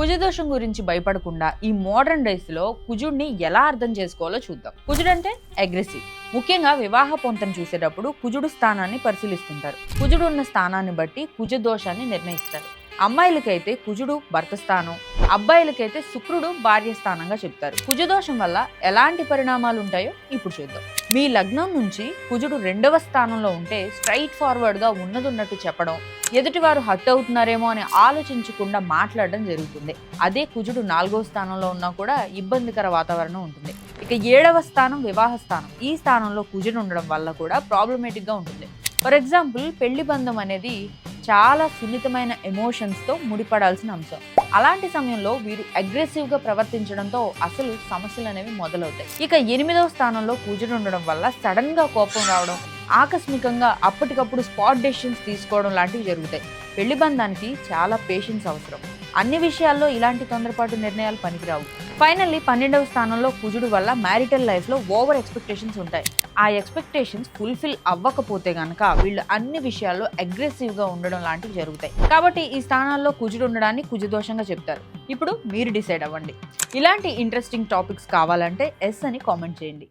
కుజదోషం గురించి భయపడకుండా ఈ మోడర్న్ డేస్లో కుజుడిని ఎలా అర్థం చేసుకోవాలో చూద్దాం. కుజుడు అంటే అగ్రెసివ్. ముఖ్యంగా వివాహ పొంతను చూసేటప్పుడు కుజుడు స్థానాన్ని పరిశీలిస్తుంటారు. కుజుడు ఉన్న స్థానాన్ని బట్టి కుజ దోషాన్ని నిర్ణయిస్తారు. అమ్మాయిలకైతే కుజుడు భర్త స్థానం అబ్బాయిలకైతే శుక్రుడు భార్య స్థానంగా చెప్తారు. కుజదోషం వల్ల ఎలాంటి పరిణామాలు ఉంటాయో ఇప్పుడు చూద్దాం. మీ లగ్నం నుంచి కుజుడు రెండవ స్థానంలో ఉంటే స్ట్రైట్ ఫార్వర్డ్గా ఉన్నది ఉన్నట్టు చెప్పడం ఎదుటివారు హట్ అవుతున్నారేమో అని ఆలోచించకుండా మాట్లాడడం జరుగుతుంది. అదే కుజుడు నాలుగో స్థానంలో ఉన్నా కూడా ఇబ్బందికర వాతావరణం ఉంటుంది. ఇక ఏడవ స్థానం వివాహ స్థానం. ఈ స్థానంలో కుజుడు ఉండడం వల్ల కూడా ప్రాబ్లమేటిక్గా ఉంటుంది. ఫర్ ఎగ్జాంపుల్ పెళ్ళి బంధం అనేది చాలా సున్నితమైన ఎమోషన్స్తో ముడిపడాల్సిన అంశం. అలాంటి సమయంలో వీరు అగ్రెసివ్గా ప్రవర్తించడంతో అసలు సమస్యలు అనేవి మొదలవుతాయి. ఇక ఎనిమిదవ స్థానంలో కూజుడు ఉండడం వల్ల సడన్గా కోపం రావడం ఆకస్మికంగా అప్పటికప్పుడు స్పాట్ డెసిషన్స్ తీసుకోవడం లాంటివి జరుగుతాయి. పెళ్ళి బంధానికి చాలా పేషెన్స్ అవసరం. అన్ని విషయాల్లో ఇలాంటి తొందరపాటు నిర్ణయాలు పనికిరావు. ఫైనల్లీ పన్నెండవ స్థానంలో కుజుడు వల్ల మ్యారిటల్ లైఫ్లో ఓవర్ ఎక్స్పెక్టేషన్స్ ఉంటాయి. ఆ ఎక్స్పెక్టేషన్స్ ఫుల్ఫిల్ అవ్వకపోతే గనక వీళ్ళు అన్ని విషయాల్లో అగ్రెసివ్గా ఉండడం లాంటివి జరుగుతాయి. కాబట్టి ఈ స్థానాల్లో కుజుడు ఉండడాన్ని కుజదోషంగా చెప్తారు. ఇప్పుడు మీరు డిసైడ్ అవ్వండి. ఇలాంటి ఇంట్రెస్టింగ్ టాపిక్స్ కావాలంటే ఎస్ అని కామెంట్ చేయండి.